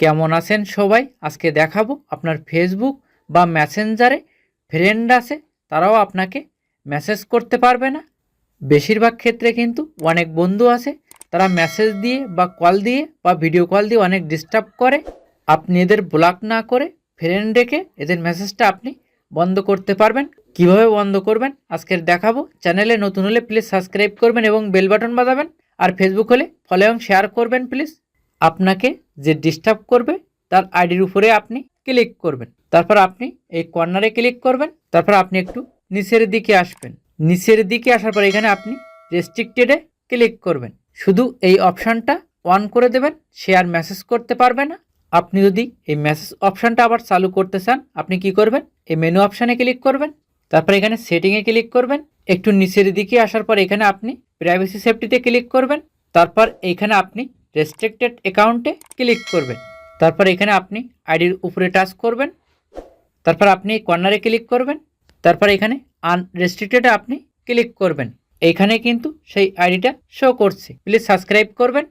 কেমন আছেন সবাই? আজকে দেখাবো আপনার ফেসবুক বা মেসেঞ্জারে ফ্রেন্ড আছে, তারাও আপনাকে মেসেজ করতে পারবে না। বেশিরভাগ ক্ষেত্রে কিন্তু অনেক বন্ধু আছে, তারা মেসেজ দিয়ে বা কল দিয়ে বা ভিডিও কল দিয়ে অনেক ডিস্টার্ব করে। আপনি এদের ব্লক না করে ফ্রেন্ড রেখে এদের মেসেজটা আপনি বন্ধ করতে পারবেন। কীভাবে বন্ধ করবেন? আজকের দেখাবো। চ্যানেলে নতুন হলে প্লিজ সাবস্ক্রাইব করবেন এবং বেল বাটন বাজাবেন। আর ফেসবুক হলে ফলো এবং শেয়ার করবেন প্লিজ আপনাকে যে ডিস্টার্ব করবে, তার আইডির উপরে আপনি ক্লিক করবেন। তারপর আপনি এই কর্নারে ক্লিক করবেন। তারপর আপনি একটু নিচের দিকে আসবেন। নিচের দিকে আসার পর এখানে আপনি রেস্ট্রিক্টেডে ক্লিক করবেন। শুধু এই অপশানটা অন করে দেবেন শেয়ার মেসেজ করতে পারবে না। আপনি যদি এই মেসেজ অপশানটা আবার চালু করতে চান, আপনি কি করবেন? এই মেনু অপশানে ক্লিক করবেন। তারপর এখানে সেটিংয়ে ক্লিক করবেন। একটু নিচের দিকে আসার পর এখানে আপনি প্রাইভেসি সেফটিতে ক্লিক করবেন। তারপর এইখানে আপনি রেস্ট্রিক্টেড অ্যাকাউন্টে ক্লিক করবেন। তারপর এখানে আপনি আইডির উপরে টাচ করবেন। তারপর আপনি কর্নারে ক্লিক করবেন। তারপর এখানে আনরেস্ট্রিক্টেডে আপনি ক্লিক করবেন। এইখানে কিন্তু সেই আইডিটা শো করছে। প্লিজ সাবস্ক্রাইব করবেন।